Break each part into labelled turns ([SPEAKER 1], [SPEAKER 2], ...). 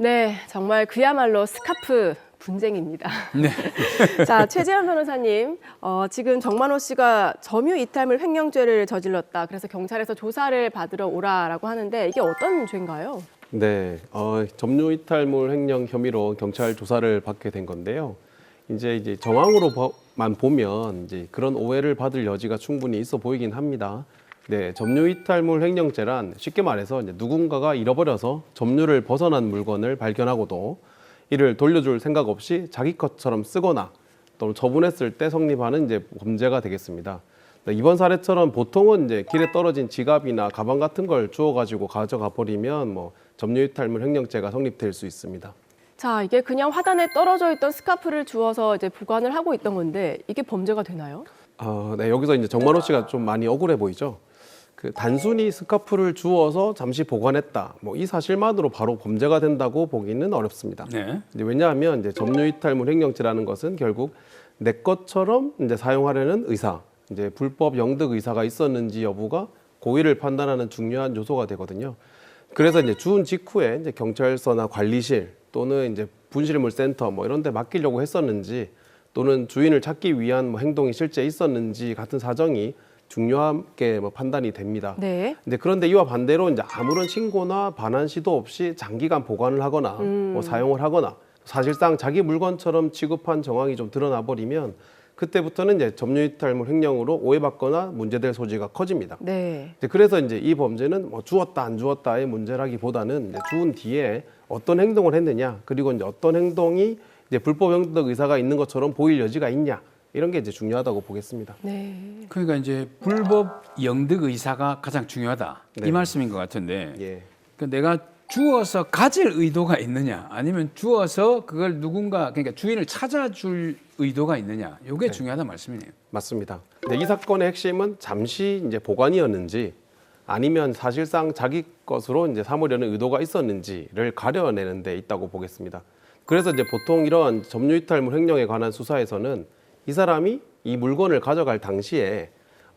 [SPEAKER 1] 네, 정말 그야말로 스카프 분쟁입니다.
[SPEAKER 2] 네.
[SPEAKER 1] 자, 최재현 변호사님, 어, 지금 정만호 씨가 점유 이탈물 횡령죄를 저질렀다. 그래서 경찰에서 조사를 받으러 오라라고 하는데 이게 어떤 죄인가요?
[SPEAKER 3] 네, 어, 점유 이탈물 횡령 혐의로 경찰 조사를 받게 된 건데요. 이제 이제 정황으로만 보면 이제 그런 오해를 받을 여지가 충분히 있어 보이긴 합니다. 네, 점유 이탈물 횡령죄란 쉽게 말해서 이제 누군가가 잃어버려서 점유를 벗어난 물건을 발견하고도 이를 돌려줄 생각 없이 자기 것처럼 쓰거나 또는 처분했을 때 성립하는 이제 범죄가 되겠습니다. 네, 이번 사례처럼 보통은 이제 길에 떨어진 지갑이나 가방 같은 걸 주워 가지고 가져가 버리면 뭐 점유이탈물 횡령죄가 성립될 수 있습니다.
[SPEAKER 1] 자, 이게 그냥 화단에 떨어져 있던 스카프를 주워서 이제 보관을 하고 있던 건데 이게 범죄가 되나요?
[SPEAKER 3] 어, 네, 여기서 이제 정만호 씨가 좀 많이 억울해 보이죠. 그 단순히 스카프를 주워서 잠시 보관했다. 뭐 이 사실만으로 바로 범죄가 된다고 보기는 어렵습니다.
[SPEAKER 2] 네.
[SPEAKER 3] 왜냐하면 이제 점유 이탈물 횡령죄라는 것은 결국 내 것처럼 이제 사용하려는 의사, 이제 불법 영득 의사가 있었는지 여부가 고의를 판단하는 중요한 요소가 되거든요. 그래서 이제 주운 직후에 이제 경찰서나 관리실 또는 이제 분실물 센터 뭐 이런 데 맡기려고 했었는지 또는 주인을 찾기 위한 뭐 행동이 실제 있었는지 같은 사정이 중요하게 뭐 판단이 됩니다.
[SPEAKER 1] 네.
[SPEAKER 3] 근데 그런데 이와 반대로 이제 아무런 신고나 반환 시도 없이 장기간 보관을 하거나 뭐 사용을 하거나 사실상 자기 물건처럼 취급한 정황이 좀 드러나 버리면 그때부터는 이제 점유이탈물 횡령으로 오해받거나 문제될 소지가 커집니다.
[SPEAKER 1] 네.
[SPEAKER 3] 이제 그래서 이제 이 범죄는 뭐 주었다 안 주었다의 문제라기보다는 이제 주운 뒤에 어떤 행동을 했느냐 그리고 이제 어떤 행동이 이제 불법 영득 의사가 있는 것처럼 보일 여지가 있냐 이런 게 이제 중요하다고 보겠습니다.
[SPEAKER 1] 네.
[SPEAKER 2] 그러니까 이제 불법 영득 의사가 가장 중요하다 이
[SPEAKER 3] 네.
[SPEAKER 2] 말씀인 것 같은데
[SPEAKER 3] 예.
[SPEAKER 2] 그 내가 주어서 가질 의도가 있느냐 아니면 주어서 그걸 누군가 그러니까 주인을 찾아줄 의도가 있느냐 이게
[SPEAKER 3] 네.
[SPEAKER 2] 중요하다 말씀이네요.
[SPEAKER 3] 맞습니다. 근데 이 사건의 핵심은 잠시 이제 보관이었는지 아니면 사실상 자기 것으로 이제 삼으려는 의도가 있었는지를 가려내는 데 있다고 보겠습니다. 그래서 이제 보통 이러한 점유이탈물 횡령에 관한 수사에서는 이 사람이 이 물건을 가져갈 당시에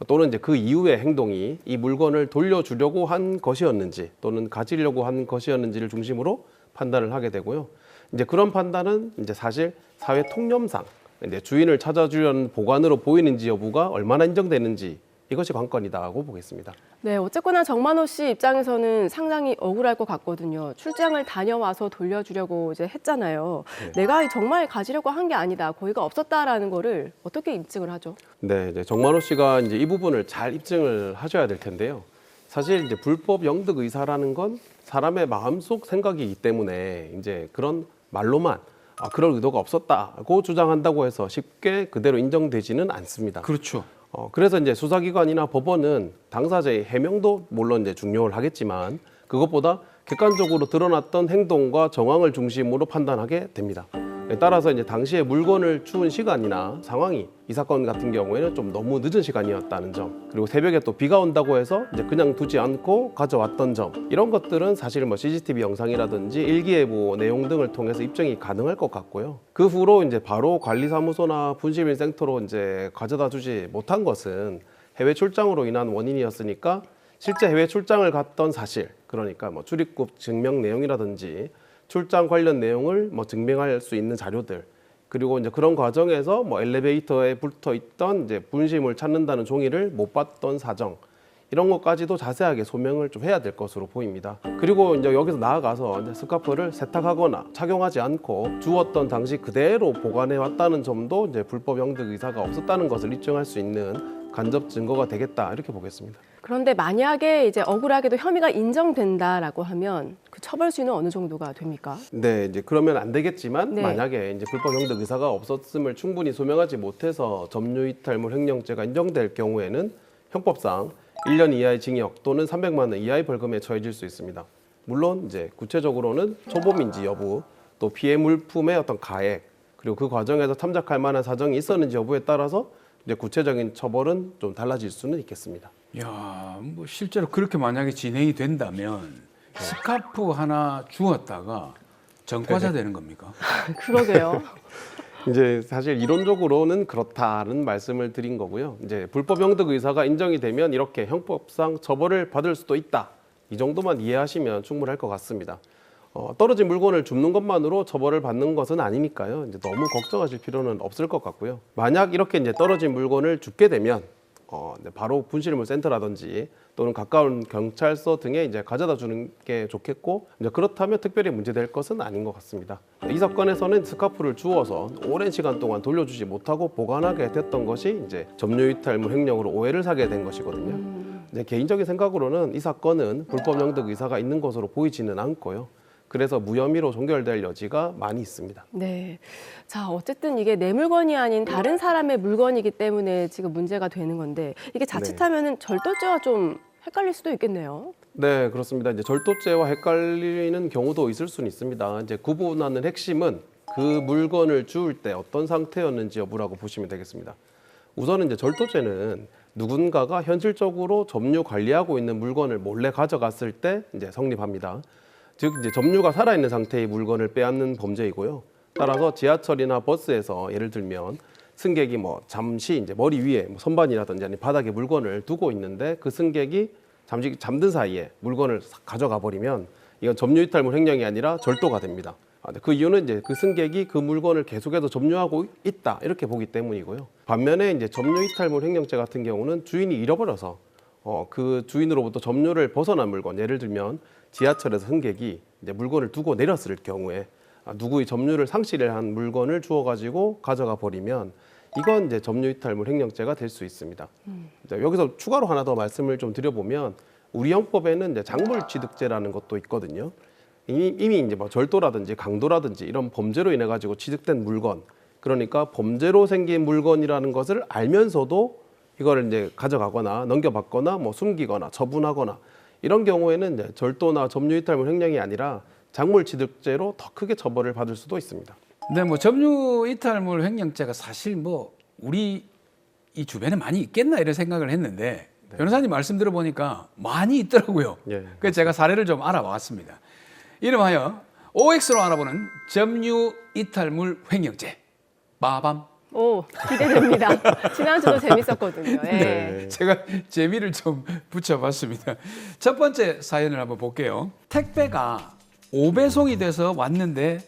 [SPEAKER 3] 또는 이제 그 이후의 행동이 이 물건을 돌려주려고 한 것이었는지 또는 가지려고 한 것이었는지를 중심으로 판단을 하게 되고요. 이제 그런 판단은 이제 사실 사회 통념상 이제 주인을 찾아주려는 보관으로 보이는지 여부가 얼마나 인정되는지 이것이 관건이다고 보겠습니다.
[SPEAKER 1] 네, 어쨌거나 정만호 씨 입장에서는 상당히 억울할 것 같거든요. 출장을 다녀와서 돌려주려고 이제 했잖아요. 내가 정말 가지려고 한 게 아니다, 고의가 없었다라는 거를 어떻게 입증을 하죠?
[SPEAKER 3] 네, 이제 정만호 씨가 이제 이 부분을 잘 입증을 하셔야 될 텐데요. 사실 이제 불법 영득 의사라는 건 사람의 마음속 생각이기 때문에 이제 그런 말로만 아, 그럴 의도가 없었다고 주장한다고 해서 쉽게 그대로 인정되지는 않습니다.
[SPEAKER 2] 그렇죠.
[SPEAKER 3] 어, 그래서 이제 수사기관이나 법원은 당사자의 해명도 물론 이제 중요를 하겠지만 그것보다 객관적으로 드러났던 행동과 정황을 중심으로 판단하게 됩니다. 따라서 이제 당시에 물건을 주운 시간이나 상황이 이 사건 같은 경우에는 좀 너무 늦은 시간이었다는 점 그리고 새벽에 또 비가 온다고 해서 이제 그냥 두지 않고 가져왔던 점 이런 것들은 사실 뭐 CCTV 영상이라든지 일기예보 내용 등을 통해서 입증이 가능할 것 같고요. 그 후로 이제 바로 관리사무소나 분실물 센터로 이제 가져다 주지 못한 것은 해외 출장으로 인한 원인이었으니까 실제 해외 출장을 갔던 사실 그러니까 뭐 출입국 증명 내용이라든지 출장 관련 내용을 뭐 증명할 수 있는 자료들 그리고 이제 그런 과정에서 뭐 엘리베이터에 붙어 있던 이제 분실물 찾는다는 종이를 못 봤던 사정 이런 것까지도 자세하게 소명을 좀 해야 될 것으로 보입니다. 그리고 이제 여기서 나아가서 이제 스카프를 세탁하거나 착용하지 않고 주었던 당시 그대로 보관해 왔다는 점도 이제 불법 영득 의사가 없었다는 것을 입증할 수 있는 간접 증거가 되겠다 이렇게 보겠습니다.
[SPEAKER 1] 그런데 만약에 이제 억울하게도 혐의가 인정된다라고 하면 그 처벌 수위는 어느 정도가 됩니까?
[SPEAKER 3] 네, 이제 그러면 안 되겠지만
[SPEAKER 1] 네.
[SPEAKER 3] 만약에 이제 불법 영득 의사가 없었음을 충분히 소명하지 못해서 점유이탈물 횡령죄가 인정될 경우에는 형법상 1년 이하의 징역 또는 300만 원 이하의 벌금에 처해질 수 있습니다. 물론 이제 구체적으로는 초범인지 여부, 또 피해 물품의 어떤 가액, 그리고 그 과정에서 참작할 만한 사정이 있었는지 여부에 따라서 이제 구체적인 처벌은 좀 달라질 수는 있겠습니다.
[SPEAKER 2] 야, 뭐 실제로 그렇게 만약에 진행이 된다면 스카프 하나 주었다가 전과자
[SPEAKER 3] 네.
[SPEAKER 2] 되는 겁니까?
[SPEAKER 1] 그러게요.
[SPEAKER 3] 이제 사실 이론적으로는 그렇다는 말씀을 드린 거고요. 이제 불법 영득 의사가 인정이 되면 이렇게 형법상 처벌을 받을 수도 있다. 이 정도만 이해하시면 충분할 것 같습니다. 어, 떨어진 물건을 줍는 것만으로 처벌을 받는 것은 아니니까요. 이제 너무 걱정하실 필요는 없을 것 같고요. 만약 이렇게 이제 떨어진 물건을 줍게 되면 어, 네, 바로 분실물 센터라든지 또는 가까운 경찰서 등에 이제 가져다 주는 게 좋겠고 이제 그렇다면 특별히 문제될 것은 아닌 것 같습니다. 이 사건에서는 스카프를 주워서 오랜 시간 동안 돌려주지 못하고 보관하게 됐던 것이 이제 점유이탈물 횡령으로 오해를 사게 된 것이거든요. 이제 개인적인 생각으로는 이 사건은 불법 영득 의사가 있는 것으로 보이지는 않고요. 그래서 무혐의로 종결될 여지가 많이 있습니다.
[SPEAKER 1] 네. 자, 어쨌든 이게 내 물건이 아닌 다른 사람의 물건이기 때문에 지금 문제가 되는 건데 이게 자칫하면은 절도죄와 좀 헷갈릴 수도 있겠네요.
[SPEAKER 3] 네, 그렇습니다. 이제 절도죄와 헷갈리는 경우도 있을 수는 있습니다. 이제 구분하는 핵심은 그 물건을 주울 때 어떤 상태였는지 여부라고 보시면 되겠습니다. 우선은 이제 절도죄는 누군가가 현실적으로 점유 관리하고 있는 물건을 몰래 가져갔을 때 이제 성립합니다. 즉 이제 점유가 살아있는 상태의 물건을 빼앗는 범죄이고요. 따라서 지하철이나 버스에서 예를 들면 승객이 뭐 잠시 이제 머리 위에 뭐 선반이라든지 아니 바닥에 물건을 두고 있는데 그 승객이 잠시 잠든 사이에 물건을 싹 가져가 버리면 이건 점유이탈물 횡령이 아니라 절도가 됩니다. 아, 네, 그 이유는 이제 그 승객이 그 물건을 계속해서 점유하고 있다 이렇게 보기 때문이고요. 반면에 이제 점유이탈물 횡령죄 같은 경우는 주인이 잃어버려서 어, 그 주인으로부터 점유를 벗어난 물건, 예를 들면 지하철에서 승객이 이제 물건을 두고 내렸을 경우에 아, 누구의 점유를 상실을 한 물건을 주워 가지고 가져가 버리면 이건 이제 점유이탈물 횡령죄가 될 수 있습니다. 이제 여기서 추가로 하나 더 말씀을 좀 드려보면 우리 형법에는 이제 작물취득죄라는 것도 있거든요. 이미, 이미 이제 뭐 절도라든지 강도라든지 이런 범죄로 인해 가지고 취득된 물건, 그러니까 범죄로 생긴 물건이라는 것을 알면서도 이거를 이제 가져가거나 넘겨받거나 뭐 숨기거나 처분하거나 이런 경우에는 이제 절도나 점유 이탈물 횡령이 아니라 작물 취득죄로 더 크게 처벌을 받을 수도 있습니다.
[SPEAKER 2] 근데 뭐 점유 이탈물 횡령죄가 사실 뭐 우리 이 주변에 많이 있겠나 이런 생각을 했는데 변호사님 말씀 들어보니까 많이 있더라고요.
[SPEAKER 3] 예,
[SPEAKER 2] 그래서 제가 사례를 좀 알아봤습니다. 이름하여 OX로 알아보는 점유 이탈물 횡령죄. 빠밤.
[SPEAKER 1] 오, 기대됩니다. 지난주도 재밌었거든요. 예.
[SPEAKER 2] 네. 제가 재미를 좀 붙여봤습니다. 첫 번째 사연을 한번 볼게요. 택배가 오배송이 돼서 왔는데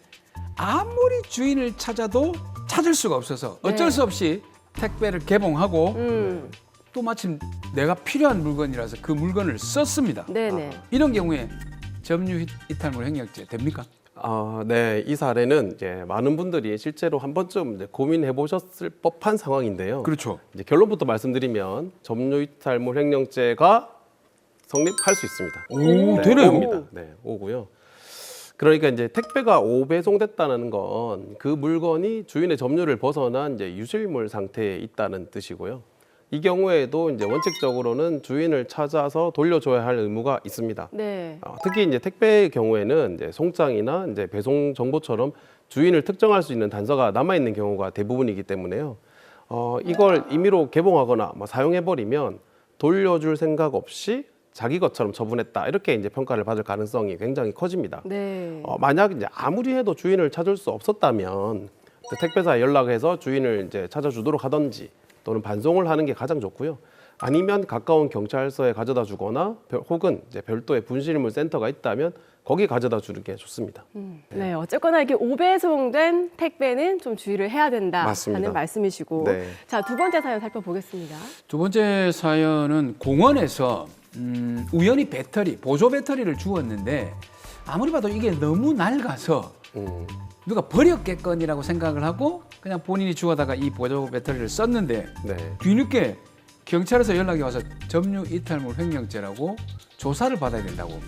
[SPEAKER 2] 아무리 주인을 찾아도 찾을 수가 없어서 어쩔
[SPEAKER 1] 네.
[SPEAKER 2] 수 없이 택배를 개봉하고
[SPEAKER 1] 음,
[SPEAKER 2] 또 마침 내가 필요한 물건이라서 그 물건을 썼습니다.
[SPEAKER 1] 네네.
[SPEAKER 2] 이런 경우에 점유 이탈물 횡령죄 됩니까?
[SPEAKER 3] 아, 네. 이 사례는 이제 많은 분들이 실제로 한 번쯤 이제 고민해 보셨을 법한 상황인데요.
[SPEAKER 2] 그렇죠.
[SPEAKER 3] 이제 결론부터 말씀드리면 점유 이탈물 횡령죄가 성립할 수 있습니다.
[SPEAKER 2] 오,
[SPEAKER 3] 네,
[SPEAKER 2] 되네요.
[SPEAKER 3] 오입니다. 네, 오고요. 그러니까 이제 택배가 오배송됐다는 건 그 물건이 주인의 점유를 벗어난 이제 유실물 상태에 있다는 뜻이고요. 이 경우에도 이제 원칙적으로는 주인을 찾아서 돌려줘야 할 의무가 있습니다.
[SPEAKER 1] 네.
[SPEAKER 3] 어, 특히 이제 택배의 경우에는 이제 송장이나 이제 배송 정보처럼 주인을 특정할 수 있는 단서가 남아 있는 경우가 대부분이기 때문에요. 어, 이걸 임의로 개봉하거나 뭐 사용해 버리면 돌려줄 생각 없이 자기 것처럼 처분했다 이렇게 이제 평가를 받을 가능성이 굉장히 커집니다.
[SPEAKER 1] 네.
[SPEAKER 3] 어, 만약 이제 아무리 해도 주인을 찾을 수 없었다면 그 택배사에 연락해서 주인을 이제 찾아주도록 하던지 또는 반송을 하는 게 가장 좋고요. 아니면 가까운 경찰서에 가져다 주거나 별- 혹은 이제 별도의 분실물 센터가 있다면 거기 가져다 주는 게 좋습니다.
[SPEAKER 1] 네, 어쨌거나 이렇게 오배송된 택배는 좀 주의를 해야 된다
[SPEAKER 3] 맞습니다.
[SPEAKER 1] 하는 말씀이시고.
[SPEAKER 3] 네.
[SPEAKER 1] 자, 두 번째 사연 살펴보겠습니다.
[SPEAKER 2] 두 번째 사연은 공원에서 음, 우연히 배터리, 보조 배터리를 주었는데 아무리 봐도 이게 너무 낡아서
[SPEAKER 3] 음,
[SPEAKER 2] 누가 버렸겠거니라고 생각을 하고 그냥 본인이 주워다가 이 보조 배터리를 썼는데
[SPEAKER 3] 네.
[SPEAKER 2] 뒤늦게 경찰에서 연락이 와서 점유 이탈물 횡령죄라고 조사를 받아야 된다고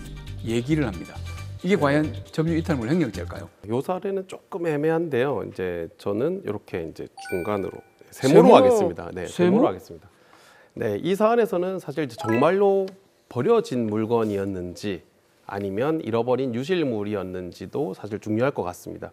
[SPEAKER 2] 얘기를 합니다. 이게 과연 점유 이탈물 횡령죄일까요?
[SPEAKER 3] 요 사례는 조금 애매한데요. 이제 저는 이렇게 이제 중간으로 세모로
[SPEAKER 2] 세모?
[SPEAKER 3] 하겠습니다. 네,
[SPEAKER 2] 세모?
[SPEAKER 3] 세모로 하겠습니다. 네, 이 사안에서는 사실 정말로 버려진 물건이었는지 아니면 잃어버린 유실물이었는지도 사실 중요할 것 같습니다.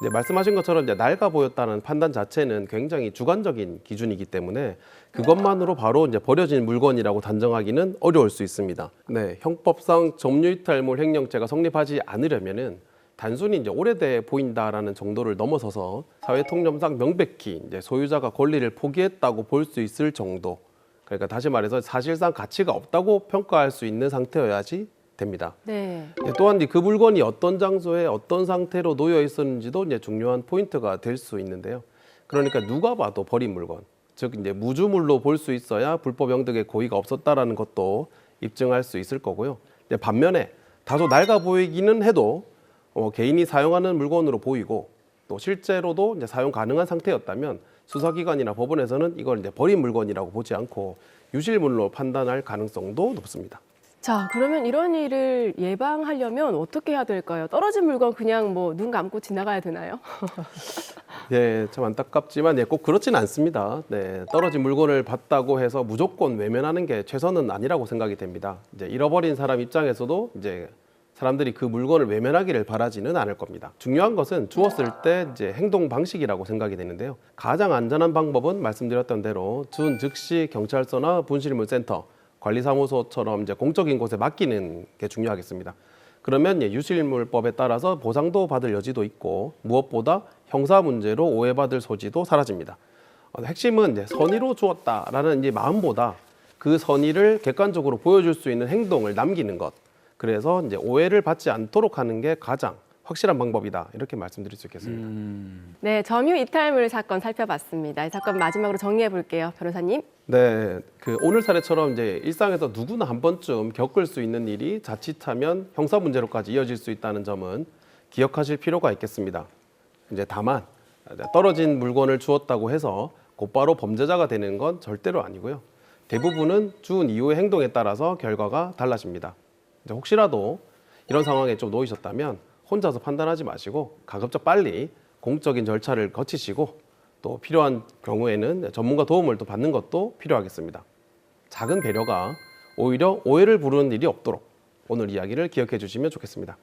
[SPEAKER 3] 이제 말씀하신 것처럼 이제 낡아 보였다는 판단 자체는 굉장히 주관적인 기준이기 때문에 그것만으로 바로 이제 버려진 물건이라고 단정하기는 어려울 수 있습니다. 네, 형법상 점유이탈물 횡령죄가 성립하지 않으려면은 단순히 이제 오래돼 보인다라는 정도를 넘어서서 사회 통념상 명백히 이제 소유자가 권리를 포기했다고 볼 수 있을 정도. 그러니까 다시 말해서 사실상 가치가 없다고 평가할 수 있는 상태여야지 됩니다.
[SPEAKER 1] 네.
[SPEAKER 3] 예, 또한 그 물건이 어떤 장소에 어떤 상태로 놓여 있었는지도 이제 중요한 포인트가 될 수 있는데요. 그러니까 누가 봐도 버린 물건, 즉 이제 무주물로 볼 수 있어야 불법 영득의 고의가 없었다라는 것도 입증할 수 있을 거고요. 반면에 다소 낡아 보이기는 해도 어, 개인이 사용하는 물건으로 보이고 또 실제로도 이제 사용 가능한 상태였다면 수사기관이나 법원에서는 이걸 이제 버린 물건이라고 보지 않고 유실물로 판단할 가능성도 높습니다.
[SPEAKER 1] 자, 그러면 이런 일을 예방하려면 어떻게 해야 될까요? 떨어진 물건 그냥 뭐 눈 감고 지나가야 되나요?
[SPEAKER 3] 네, 참 안타깝지만 예, 꼭 그렇진 않습니다. 네, 떨어진 물건을 봤다고 해서 무조건 외면하는 게 최선은 아니라고 생각이 됩니다. 이제 잃어버린 사람 입장에서도 이제 사람들이 그 물건을 외면하기를 바라지는 않을 겁니다. 중요한 것은 주었을 때 이제 행동 방식이라고 생각이 되는데요. 가장 안전한 방법은 말씀드렸던 대로 준 즉시 경찰서나 분실물 센터, 관리사무소처럼 이제 공적인 곳에 맡기는 게 중요하겠습니다. 그러면 예, 유실물법에 따라서 보상도 받을 여지도 있고 무엇보다 형사 문제로 오해받을 소지도 사라집니다. 어, 핵심은 선의로 주었다라는 마음보다 그 선의를 객관적으로 보여줄 수 있는 행동을 남기는 것. 그래서 이제 오해를 받지 않도록 하는 게 가장 확실한 방법이다 이렇게 말씀드릴 수 있겠습니다.
[SPEAKER 1] 네, 점유 이탈물 사건 살펴봤습니다. 이 사건 마지막으로 정리해 볼게요. 변호사님.
[SPEAKER 3] 네, 그 오늘 사례처럼 이제 일상에서 누구나 한 번쯤 겪을 수 있는 일이 자칫하면 형사 문제로까지 이어질 수 있다는 점은 기억하실 필요가 있겠습니다. 이제 다만 떨어진 물건을 주었다고 해서 곧바로 범죄자가 되는 건 절대로 아니고요. 대부분은 준 이후의 행동에 따라서 결과가 달라집니다. 이제 혹시라도 이런 상황에 좀 놓이셨다면 혼자서 판단하지 마시고 가급적 빨리 공적인 절차를 거치시고 또 필요한 경우에는 전문가 도움을 또 받는 것도 필요하겠습니다. 작은 배려가 오히려 오해를 부르는 일이 없도록 오늘 이야기를 기억해 주시면 좋겠습니다.